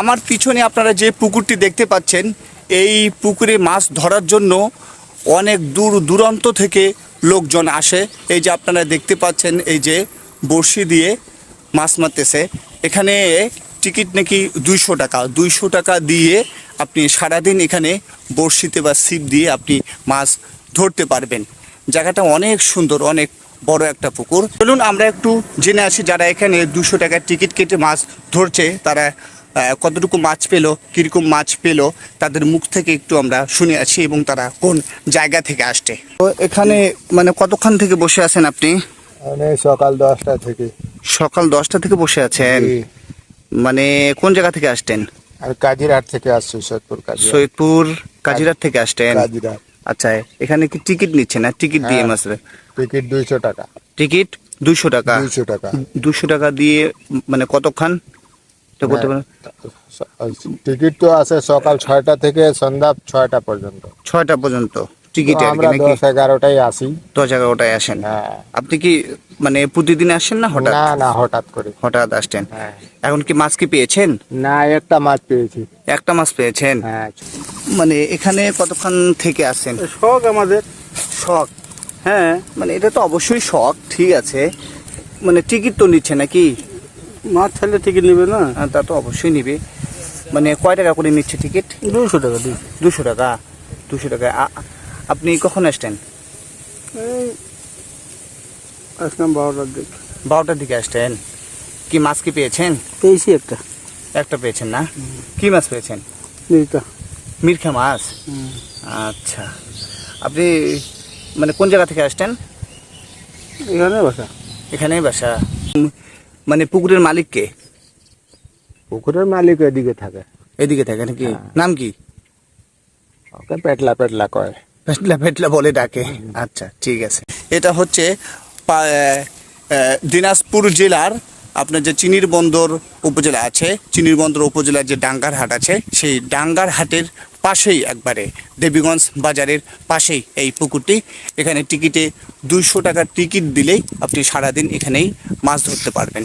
আমার পিছনে আপনারা যে পুকুরটি দেখতে পাচ্ছেন, এই পুকুরে মাছ ধরার জন্য অনেক দূর দূরান্ত থেকে লোকজন আসে। এই যে আপনারা দেখতে পাচ্ছেন, এই যে বড়শি দিয়ে মাছ মারতেছে। এখানে টিকিট নাকি দুইশো টাকা দুইশো টাকা দিয়ে আপনি সারাদিন এখানে বড়শিতে বা ছিপ দিয়ে আপনি মাছ ধরতে পারবেন। জায়গাটা অনেক সুন্দর, অনেক বড় একটা পুকুর। চলুন আমরা একটু জেনে আসি, যারা এখানে দুশো টাকার টিকিট কেটে মাছ ধরছে, তারা কতটুকু মাছ পেল কীরকম মাছ পেল তাদের মুখ থেকে একটু আমরা শুনে আছি এবং তারা কোন জায়গা থেকে আসছে। তো এখানে মানে কতক্ষণ থেকে বসে আছেন আপনি? মানে সকাল দশটা থেকে। সকাল দশটা থেকে বসে আছেন? মানে কোন জায়গা থেকে আসতেন আর কাজিরহাট থেকে আসছি সৈয়দপুর কাজিরহাট। সৈয়দপুর কাজিরাট থেকে আসতেন কাজিরহাট। আচ্ছা এখানে কি টিকিট নিচ্ছে না? টিকিট দিয়ে হ্যাঁ। মাছ টিকিট দুইশো টাকা। টিকিট দুশো টাকা? দুইশো টাকা। দুশো টাকা দিয়ে মানে কতক্ষণ? এটা করতে পারেন টিকিট তো আছে সকাল ছয়টা থেকে সন্ধ্যা ছয়টা পর্যন্ত। ছয়টা পর্যন্ত টিকিট তো আমরা দশ এগারোটাই আসি। দশ এগারোটায় আসেন। হ্যাঁ। আপনি কি মানে প্রতিদিন আসেন না হঠাৎ? না না হঠাৎ করে। হঠাৎ আসছেন। হ্যাঁ। এখন কি মাছ কি পেয়েছেন? না একটা মাছ পেয়েছি। একটা মাছ পেয়েছেন? হ্যাঁ। মানে এখানে কতক্ষণ থেকে আসেন শখ আমাদের। শখ। হ্যাঁ মানে এটা তো অবশ্যই শখ ঠিক আছে। মানে টিকিট তো নিচ্ছে নাকি? মাছ ছাড়লে টিকিট নেবে না? হ্যাঁ, তা তো অবশ্যই নিবে। মানে কয় টাকা করে নিচ্ছে টিকিট দুইশো টাকা দুশো টাকা? দুশো টাকা। আপনি কখন আসছেন? এই আসলাম বারোটার দিকে। বারোটার দিকে আসছেন। কি মাছ কি পেয়েছেন? পেয়েছি একটা। একটা পেয়েছেন না? কি মাছ পেয়েছেন? দুইটা মিরখা মাছ? আচ্ছা। আপনি মানে কোন জায়গা থেকে আসছেন? এখানে বাসা। এখানেই বাসা। মানে পুকুরের মালিক কে পুকুরের মালিক এদিকে থাকে। এদিকে থাকে নাকি? নাম কি? ওকে পেটলা পেটলা কয়। পেটলা পেটলা বলে ডাকে। আচ্ছা ঠিক আছে। এটা হচ্ছে দিনাজপুর জেলার আপনার যে চিনির বন্দর উপজেলা আছে, চিনির বন্দর উপজেলার যে ডাঙ্গার হাট আছে, সেই ডাঙ্গার হাটের পাশেই একবারে দেবীগঞ্জ বাজারের পাশেই এই পুকুরটি। এখানে টিকিটে দুইশো টাকার টিকিট দিলেই আপনি সারাদিন এখানেই মাছ ধরতে পারবেন।